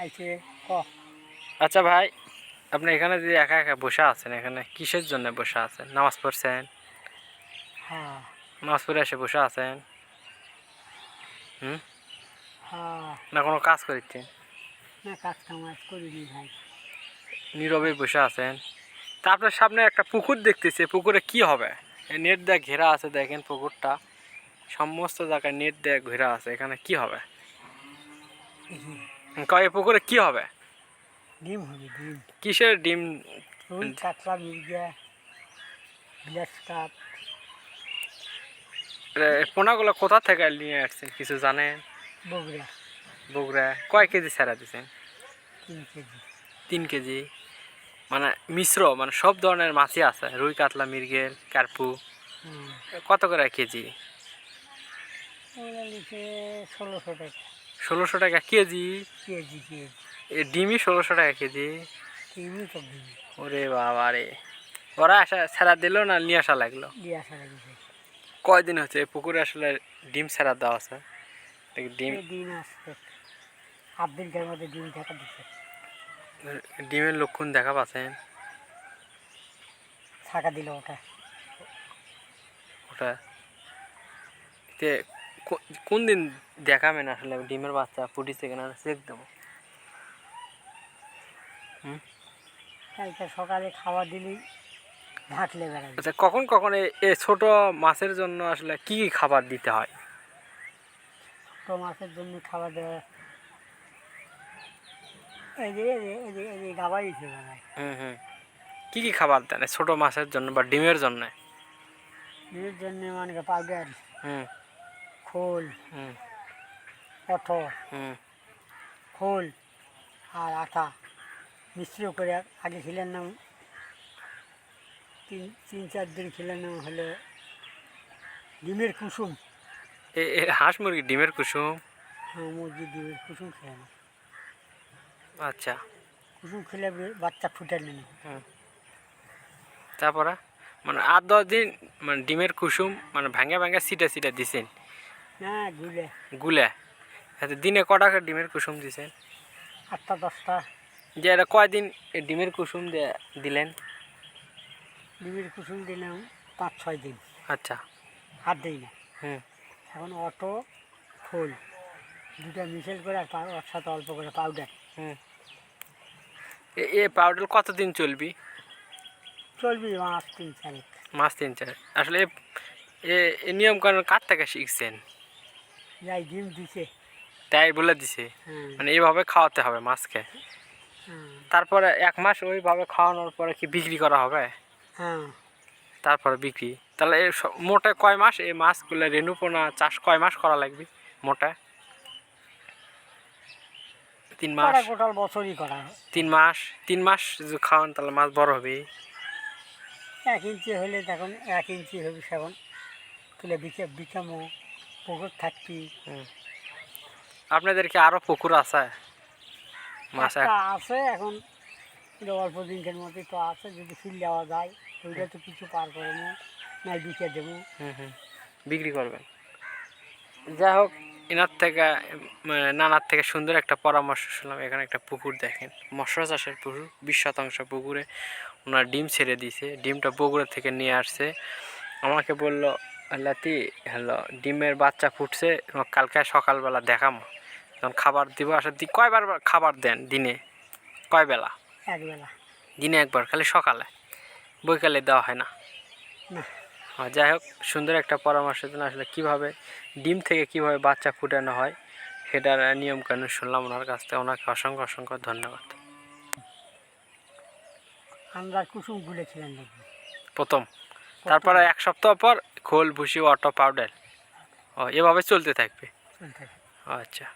আইছে ক? আচ্ছা ভাই আপনি এখানে যে একা একা বসে আছেন এখানে কিসের জন্য বসে আছেন? নামাজ পড়ছেন? হ্যাঁ। নামাজ পড়ে এসে বসে আছেন? হুম? হ্যাঁ। না কোনো কাজ করছেন না কাজ কামাজ করিনি ভাই। নীরবে বসে আছেন? তা আপনার সামনে একটা পুকুর দেখতেছে পুকুরে কি হবে? নেট দিয়ে ঘেরা আছে দেখেন পুকুরটা। সমস্ত জায়গায় নেট দিয়ে ঘেরা আছে এখানে কি হবে? কয় পুকুরে কি হবে? ডিম হবে ডিম। কিসের ডিম? রুই কাতলা বিলাস কাপ এ, পোনাগুলো কোথা থেকে নিয়ে আসছেন কিছু জানেন? বগুড়া। বগুড়া। কয় কেজি ছাড়া দিচ্ছেন তিন কেজি। তিন কেজি। মানে মিশ্র মানে সব ধরনের মাছই আছে রুই কাতলা মৃগেল কার্পু। কত করে কেজি? ষোলোশো টাকা। ষোলোশো টাকা কেজি? KG KG. এ ডিমই ষোলোশো টাকা কেজি? ডিম। ওরে বাবা রে। ওরা আসা ছাড়া দিল না নিয়ে আসা লাগল? দিয়ে আসা লাগিছে কয়দিন হচ্ছে? এই পুকুরে আসলে ডিম ছাড়া দেওয়া আছে। ডিম ডিম আসছে হাফ দিনকার মধ্যে ডিম থাকা দিচ্ছে। ডিমের লক্ষণ দেখা পাচ্ছেন থাকা দিল ওটা। ওটা তে কোন দিন দেখাবেন আসলে ডিমের বাচ্চা ফুটিছে কিনা চেক দেবো। কালকে সকালে খাবার দিলি ঢাকলে বেড়াবে আচ্ছা কখন কখন এ- ছোট মাছের জন্য আসলে কি কি খাবার দিতে হয়? ছোটো মাছের জন্য খাবার দেওয়া। এই যে এই এই হুম হুম। কি কি খাবার দেন? ছোট মাছের জন্য বা ডিমের জন্য? ডিমের জন্য মানে পাউডার। হুম। খোল হুম কঠোর হুম খোল আর আটা মিশ্র করে আগে খিলের নাম তিন তিন চার দিন খিলের নাম হলো ডিমের কুসুম। হাঁস মুরগি ডিমের কুসুম? হ্যাঁ মুরগি ডিমের কুসুম খেয়ে না আচ্ছা। কুসুম খেলে বাচ্চা ফুটে নেই হুম তারপরে মানে আট দশ দিন মানে ডিমের কুসুম মানে ভাঙে ভাঙে সিটা সিটে দিছেন। না গুলে। গুলে? আচ্ছা দিনে কটা করে ডিমের কুসুম দিছেন? আটটা দশটা। যে এটা কয়দিন ডিমের কুসুম দিলেন? ডিমের কুসুম দিলাম পাঁচ ছয় দিন। আচ্ছা। হাত দিই না। হুম। এখন অটো ফুল দুটা মিশেল করে আর ওর সাথে অল্প করে পাউডার হুম। এ- পাউডার কতদিন চলবি? চলবি মাস তিন চারেক। মাস তিন চার আসলে এ নিয়ম কানুন কার থেকে শিখছেন? যাই ডিম দিছে। তাই বলে দিছে। হ্যাঁ। মানে এইভাবে খাওয়াতে হবে মাছকে। হ্যাঁ। তারপরে এক মাস ওইভাবে খাওয়ানোর পরে কি বিক্রি করা হবে? হ্যাঁ। তারপরে বিক্রি। তাহলে এ স- মোটে কয় মাস? এই মাছগুলো রেণুপোনা চাষ কয় মাস করা লাগবে মোটে? তিন মাস। গোটাল বছরই করা। তিন মাস। তিন মাস খাওয়ান তাহলে মাছ বড় হবে। এক ইঞ্চি হলে তখন এক ইঞ্চি হবে সেখন তুলে বিকে বিকামো। পুকুর থাকবি হুম। আপনাদের কি আরও পুকুর আছে? মাছ আছে এখন অল্প দিনকের মধ্যে তো আছে যদি ফিল দেওয়া যায় ওইটা তো কিছু পার করে না নাই বিকে দেবো। হুম হুম। বিক্রি করবেন? যাই হোক এনার থেকে মানে নানার থেকে সুন্দর একটা পরামর্শ শুনলাম। এখানে একটা পুকুর দেখেন। মৎস্য চাষের পুকুর বিশ শতাংশ পুকুরে। ওনার ডিম ছেড়ে দিয়েছে। ডিমটা বগুড়া থেকে নিয়ে আসছে। আমাকে বলল লাতি হ্যালো ডিমের বাচ্চা ফুটছে কালকে সকালবেলা দেখামো। যখন খাবার দিব আসার দিন কয়বার খাবার দেন দিনে? কয় বেলা একবেলা। দিনে একবার খালি সকালে? বৈকালে দেওয়া হয় না? যাই হোক সুন্দর একটা পরামর্শ দিন আসলে কীভাবে ডিম থেকে কীভাবে বাচ্চা ফুটানো হয় সেটার নিয়মকানুন শুনলাম ওনার কাছ থেকে। ওনাকে অসংখ্য অসংখ্য ধন্যবাদ। আমরা কুসুম গুলেছিলেন দেখবি প্রথম। তারপরে এক সপ্তাহ পর খোল ভুসি অটো পাউডার। ও এভাবে চলতে থাকবে। আচ্ছা।